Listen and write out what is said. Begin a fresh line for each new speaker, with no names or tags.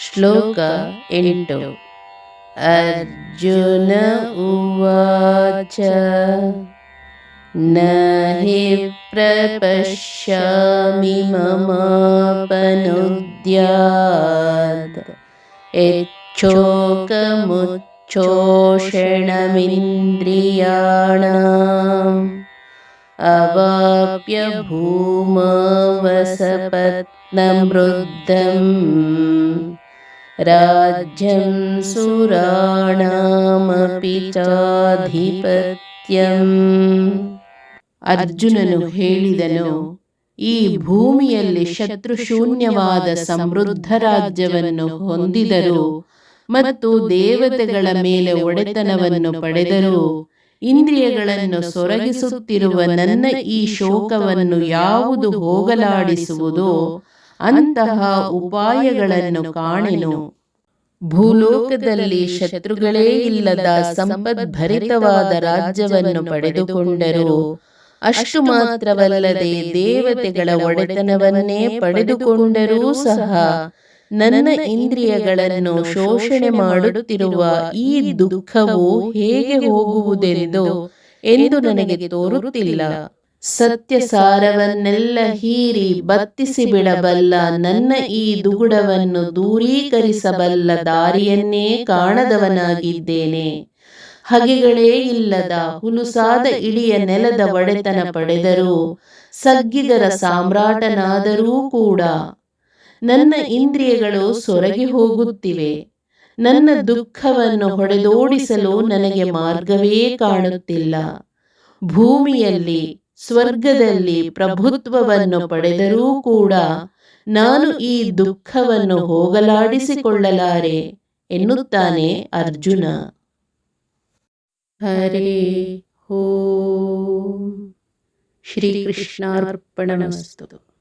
श्लोक एर्जुन उवाच न हि प्रपश्यामि ममापनुद्यात् यच्छोकमुच्छोषणमिन्द्रियाणाम् अवाप्य भूम वसपत्नं राज्यं सुराणामपि चाधिपत्यम् ಅರ್ಜುನನು ಹೇಳಿದನು ಈ ಭೂಮಿಯಲ್ಲಿ ಶತ್ರುಶೂನ್ಯವಾದ ಸಮೃದ್ಧ ರಾಜ್ಯವನ್ನು ಹೊಂದಿದರು ಮತ್ತು ದೇವತೆಗಳ ಮೇಲೆ ಒಡೆತನವನ್ನು ಪಡೆದರು ಇಂದ್ರಿಯಗಳನ್ನು ಸೊರಗಿಸುತ್ತಿರುವ ನನ್ನ ಈ ಶೋಕವನ್ನು ಯಾವುದು ಹೋಗಲಾಡಿಸುವುದೋ ಅಂತಹ ಉಪಾಯಗಳನ್ನು ಕಾಣೆನು. ಭೂಲೋಕದಲ್ಲಿ ಶತ್ರುಗಳೇ ಇಲ್ಲದ ಸಂಪದ್ಭರಿತವಾದ ರಾಜ್ಯವನ್ನು ಪಡೆದುಕೊಂಡರು. ಅಷ್ಟು ಮಾತ್ರವಲ್ಲದೆ ದೇವತೆಗಳ ಒಡೆತನವನ್ನೇ ಪಡೆದುಕೊಂಡರೂ ಸಹ ನನ್ನ ಇಂದ್ರಿಯಗಳನ್ನು ಶೋಷಣೆ ಮಾಡುತ್ತಿರುವ ಈ ದುಃಖವು ಹೇಗೆ ಹೋಗುವುದೆಂದು ಎಂದು ನನಗೆ ತೋರುತ್ತಿಲ್ಲ. ಸತ್ಯ ಸಾರವನ್ನೆಲ್ಲ ಹೀರಿ ಬತ್ತಿಸಿ ಬಿಡಬಲ್ಲ ನನ್ನ ಈ ದುಗುಡವನ್ನು ದೂರೀಕರಿಸಬಲ್ಲ ದಾರಿಯನ್ನೇ ಕಾಣದವನಾಗಿದ್ದೇನೆ. ಹಗೆಗಳೇ ಇಲ್ಲದ ಹುಲುಸಾದ ಇಳಿಯ ನೆಲದ ಒಡೆತನ ಪಡೆದರೂ ಸಗ್ಗಿದರ ಸಾಮ್ರಾಟನಾದರೂ ಕೂಡ ನನ್ನ ಇಂದ್ರಿಯಗಳು ಸೊರಗಿ ಹೋಗುತ್ತಿವೆ. ನನ್ನ ದುಃಖವನ್ನು ಹೊಡೆದೋಡಿಸಲು ನನಗೆ ಮಾರ್ಗವೇ ಕಾಣುತ್ತಿಲ್ಲ. ಭೂಮಿಯಲ್ಲಿ ಸ್ವರ್ಗದಲ್ಲಿ ಪ್ರಭುತ್ವವನ್ನು ಪಡೆದರೂ ಕೂಡ ನಾನು ಈ ದುಃಖವನ್ನು ಹೋಗಲಾಡಿಸಿಕೊಳ್ಳಲಾರೆ ಎನ್ನುತ್ತಾನೆ ಅರ್ಜುನ. ಹರೇ ಓಂ. ಶ್ರೀಕೃಷ್ಣಾರ್ಪಣಮಸ್ತು.